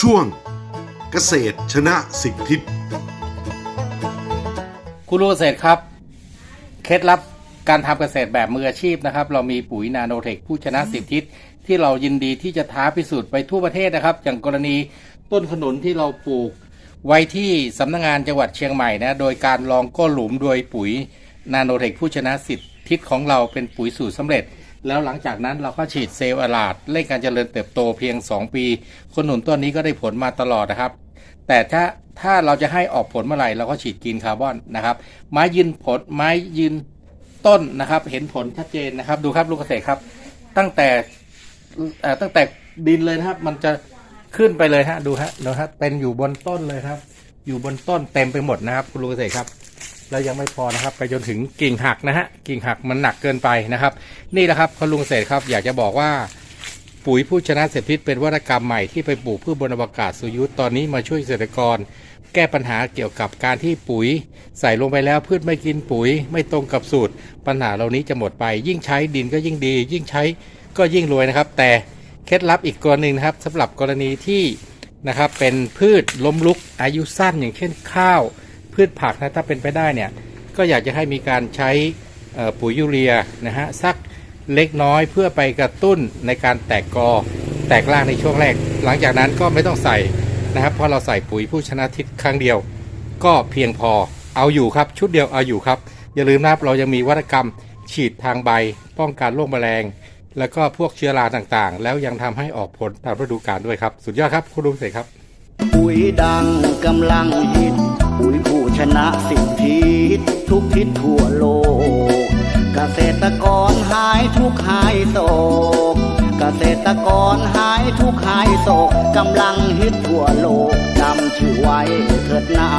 ช่วงเกษตรชนะสิบทิศ คุณรู้เกษตรครับ เคล็ดลับการทำเกษตรแบบมืออาชีพนะครับ เรามีปุ๋ยนาโนเทคผู้ชนะสิบทิศ ที่เรายินดีที่จะท้าพิสูจน์ไปทั่วประเทศนะครับ อย่างกรณีต้นขนุนที่เราปลูก ไว้ที่สำนักงานจังหวัดเชียงใหม่นะ โดยการลองก้นหลุมโดยปุ๋ยนาโนเทคผู้ชนะสิทธิ์ทิศของเราเป็นปุ๋ยสูตรสำเร็จ แล้วหลังจากนั้นเราก็ฉีดเซลล์อลาดเร่งการเจริญเติบโตเพียง 2 ปีขนุนต้นนี้ก็ได้ผลมาตลอดนะครับ แต่ถ้าถ้าเราจะให้ออกผลเมื่อไหร่เราก็ฉีดกินคาร์บอนนะครับไม้ยืนผลไม้ยืนต้นนะครับ เห็นผลชัดเจนนะครับ ดูครับลูกเกษตรครับ ตั้งแต่ตั้งแต่ดินเลยนะครับ มันจะขึ้นไปเลยฮะดูฮะดูฮะเป็นอยู่บนต้นเลยครับ อยู่บนต้นเต็มไปหมดนะครับ คุณลุงเกษตรครับ แล้วยังไม่พอนะครับ ไปจนถึงกิ่งหักนะฮะกิ่งหักมันหนักเกินไปนะครับ นี่แหละครับคุณลุงเกษครับ อยากจะบอกว่าปุ๋ยผู้ชนะเศรษฐพิษเป็นวัตกรรมใหม่ที่ไปปลูกพืชบนอวกาศสุยุทธ์ตอนนี้มาช่วยเกษตรกร แก้ปัญหาเกี่ยวกับการที่ปุ๋ย ใส่ลงไปแล้วพืชไม่กินปุ๋ย ไม่ตรงกับสูตร ปัญหาเหล่านี้จะหมดไป ยิ่งใช้ดินก็ยิ่งดี ยิ่งใช้ก็ยิ่งรวยนะครับ แต่เคล็ดลับอีกกรณีนะครับสำหรับกรณีที่นะครับเป็นพืชล้มลุกอายุสั้นอย่างเช่นข้าว พืชผักนะถ้าเป็นไปได้เนี่ยก็อยากจะให้มีการใช้ปุ๋ยยูเรียนะฮะสักเล็กน้อยเพื่อไปกระตุ้นในการแตกกอแตกรากในช่วงแรก หลังจากนั้นก็ไม่ต้องใส่นะครับเพราะเราใส่ปุ๋ยผู้ชนะทิศครั้งเดียว ก็เพียงพอเอาอยู่ครับชุดเดียวเอาอยู่ครับ อย่าลืมนะครับเรายังมีวัตกรรมฉีดทางใบ ป้องกันโรคแมลง แล้วก็พวกเชื้อราต่างๆ แล้วยังทำให้ออกผลตามฤดูกาลด้วยครับ สุดยอดครับคุณลุงเสกครับ ปุ๋ยดังกำลังฮิต ชนะสิ่งพิษทุกทิศทั่วโลก เกษตรกรหายทุกหายโศก เกษตรกรหายทุกหายโศกกำลังฮิตทั่วโลกจำชื่อไว้เถิดนา